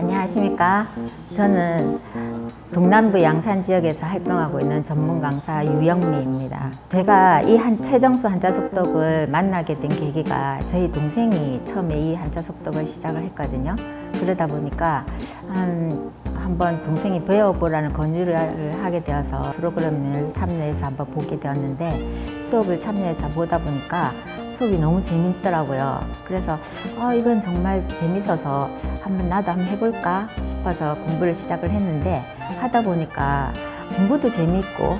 안녕하십니까. 저는 동남부 양산 지역에서 활동하고 있는 전문 강사 유영미입니다. 제가 이 한 최정수 한자 속독을 만나게 된 계기가 저희 동생이 처음에 이 한자 속독을 시작을 했거든요. 그러다 보니까 한 한번 동생이 배워보라는 권유를 하게 되어서 프로그램을 참여해서 한번 보게 되었는데 수업을 참여해서 보다 보니까 수업이 너무 재밌더라고요. 그래서 어, 이건 정말 재밌어서 한번 나도 한번 해볼까 싶어서 공부를 시작을 했는데 하다 보니까 공부도 재밌고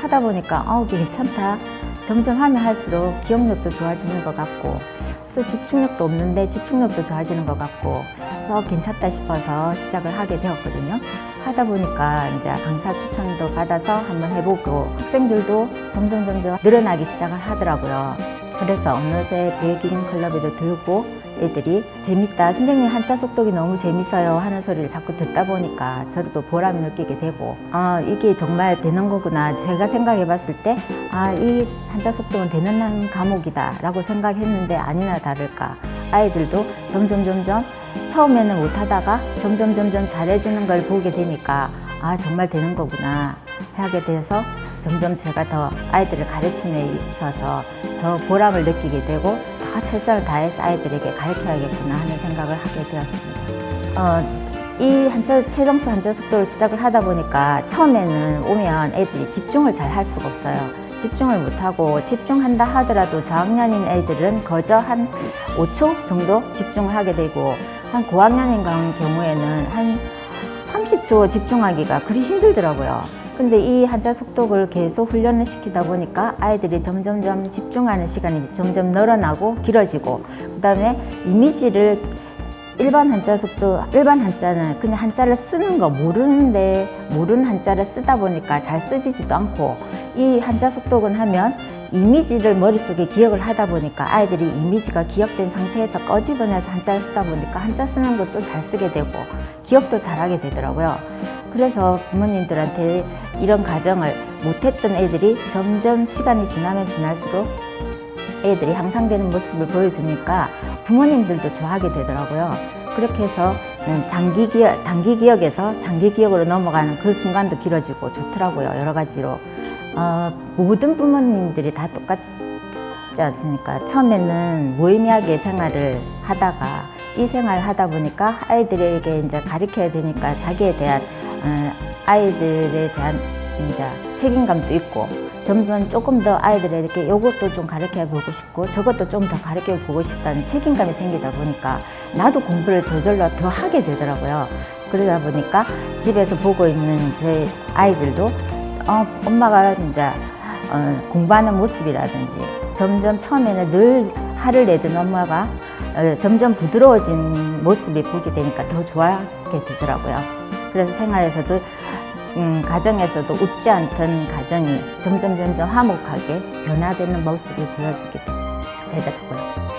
하다 보니까 어, 괜찮다. 점점 하면 할수록 기억력도 좋아지는 것 같고 또 집중력도 없는데 집중력도 좋아지는 것 같고 그래서 괜찮다 싶어서 시작을 하게 되었거든요. 하다 보니까 이제 강사 추천도 받아서 한번 해보고 학생들도 점점 점점 늘어나기 시작을 하더라고요. 그래서 어느새 베이킹 클럽에도 들고 애들이 재밌다. 선생님 한자 속독이 너무 재밌어요 하는 소리를 자꾸 듣다 보니까 저도 또 보람을 느끼게 되고 아 이게 정말 되는 거구나. 제가 생각해 봤을 때 아 이 한자 속독은 되는 한 과목이다 라고 생각했는데 아니나 다를까. 아이들도 점점 점점 처음에는 못하다가 점점 점점 잘해지는 걸 보게 되니까 아 정말 되는 거구나. 하게 돼서 점점 제가 더 아이들을 가르침에 있어서 더 보람을 느끼게 되고 더 최선을 다해서 아이들에게 가르쳐야겠구나 하는 생각을 하게 되었습니다. 어, 이 한자 최정수 한자 속도를 시작을 하다 보니까 처음에는 오면 애들이 집중을 잘 할 수가 없어요. 집중을 못하고 집중한다 하더라도 저학년인 애들은 거저 한 5초 정도 집중을 하게 되고 한 고학년인 경우에는 한 30초 집중하기가 그리 힘들더라고요. 근데 이 한자 속독을 계속 훈련을 시키다 보니까 아이들이 점점점 집중하는 시간이 점점 늘어나고 길어지고 그다음에 이미지를 일반 한자 속도 일반 한자는 그냥 한자를 쓰는 거 모르는데 모르는 한자를 쓰다 보니까 잘 쓰지지도 않고 이 한자 속독은 하면 이미지를 머릿속에 기억을 하다 보니까 아이들이 이미지가 기억된 상태에서 꺼집어내서 한자를 쓰다 보니까 한자 쓰는 것도 잘 쓰게 되고 기억도 잘하게 되더라고요. 그래서 부모님들한테 이런 과정을 못했던 애들이 점점 시간이 지나면 지날수록 애들이 향상되는 모습을 보여주니까 부모님들도 좋아하게 되더라고요. 그렇게 해서 음, 장기 기억, 단기 기억에서 장기 기억으로 넘어가는 그 순간도 길어지고 좋더라고요. 여러 가지로. 어, 모든 부모님들이 다 똑같지 않습니까? 처음에는 무의미하게 생활을 하다가 이 생활을 하다 보니까 아이들에게 이제 가르쳐야 되니까 자기에 대한 어, 아이들에 대한 이제 책임감도 있고 점점 조금 더 아이들에게 이것도 좀 가르쳐 보고 싶고 저것도 좀 더 가르쳐 보고 싶다는 책임감이 생기다 보니까 나도 공부를 저절로 더 하게 되더라고요. 그러다 보니까 집에서 보고 있는 제 아이들도 어, 엄마가 이제 어, 공부하는 모습이라든지 점점 처음에는 늘 화를 내던 엄마가 어, 점점 부드러워진 모습이 보게 되니까 더 좋아하게 되더라고요. 그래서 생활에서도 음, 가정에서도 웃지 않던 가정이 점점 점점 화목하게 변화되는 모습이 보여지게 되- 되더라고요.